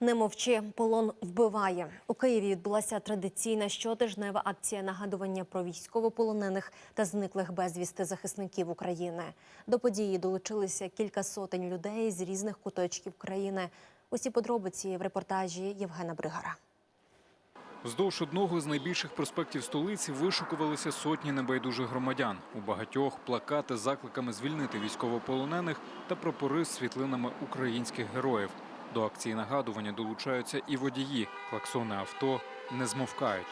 Не мовчи, полон вбиває. У Києві відбулася традиційна щотижнева акція нагадування про військовополонених та зниклих безвісти захисників України. До події долучилися кілька сотень людей з різних куточків країни. Усі подробиці в репортажі Євгена Бригара. Вздовж одного з найбільших проспектів столиці вишукувалися сотні небайдужих громадян. У багатьох плакати з закликами звільнити військовополонених та прапори з світлинами українських героїв. До акції нагадування долучаються і водії. Клаксони авто не змовкають.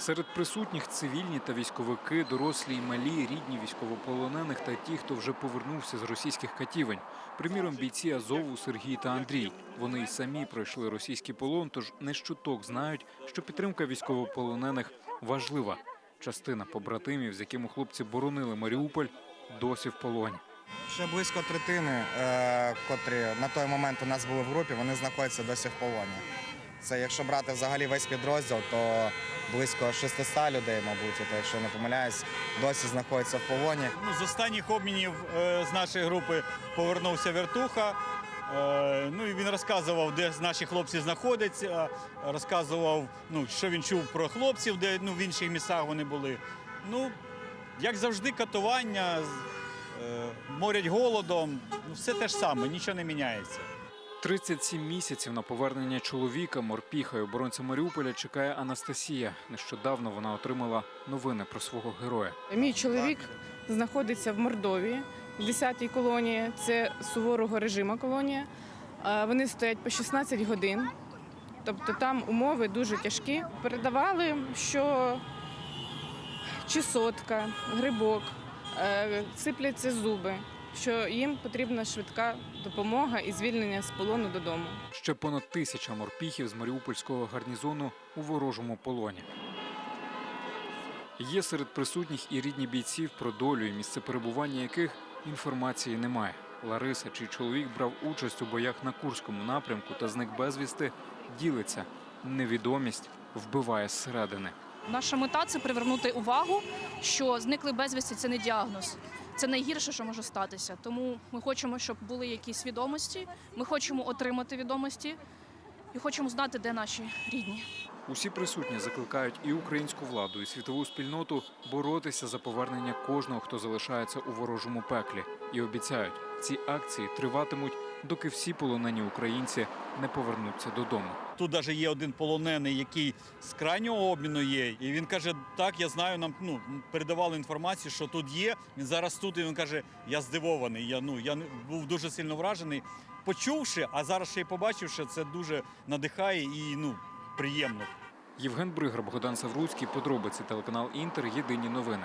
Серед присутніх цивільні та військовики, дорослі й малі, рідні військовополонених та ті, хто вже повернувся з російських катівень. Приміром, бійці Азову Сергій та Андрій. Вони й самі пройшли російський полон, тож не щуток знають, що підтримка військовополонених важлива. Частина побратимів, з якими хлопці боронили Маріуполь, досі в полоні. Ще близько третини, е, котрі на той момент у нас були в групі, вони знаходяться досі в полоні. Це якщо брати взагалі весь підрозділ, то близько 600 людей, мабуть, то, якщо не помиляюсь, досі знаходяться в полоні. Ну, з останніх обмінів е, з нашої групи повернувся Вертуха. Е, ну і він розказував, де наші хлопці знаходяться, розказував, ну, що він чув про хлопців, де ну, в інших містах вони були. Ну, як завжди, катування, морять голодом, ну, все те ж саме, нічого не міняється. 37 місяців на повернення чоловіка, морпіха і оборонця Маріуполя чекає Анастасія. Нещодавно вона отримала новини про свого героя. Мій чоловік знаходиться в Мордовії, в 10-й колонії. Це суворого режиму колонія. Е, Вони стоять по 16 годин. Тобто там умови дуже тяжкі. Передавали, що чесотка, грибок, е, сипляться зуби, що їм потрібна швидка допомога і звільнення з полону додому. Ще понад тисяча морпіхів з Маріупольського гарнізону у ворожому полоні. Є серед присутніх і рідні бійців, про долю і місце перебування яких інформації немає. Лариса, чий чоловік брав участь у боях на Курському напрямку та зник безвісти, ділиться. Невідомість вбиває зсередини. Наша мета це привернути увагу, що зникли безвісті це не діагноз. Це найгірше, що може статися. Тому ми хочемо, щоб були якісь відомості. Ми хочемо отримати відомості і хочемо знати, де наші рідні. Усі присутні закликають і українську владу, і світову спільноту боротися за повернення кожного, хто залишається у ворожому пеклі, і обіцяють, ці акції триватимуть, доки всі полонені українці не повернуться додому. Тут навіть є один полонений, який з крайнього обміну є. І він каже: так, я знаю, нам ну, передавали інформацію, що тут є. Він зараз тут, і він каже, я здивований. Я, ну, я був дуже сильно вражений. Почувши, а зараз ще й побачивши, це дуже надихає і ну, приємно. Євген Бригар, Богдан Савруцький, подробиці телеканал Інтер. Єдині новини.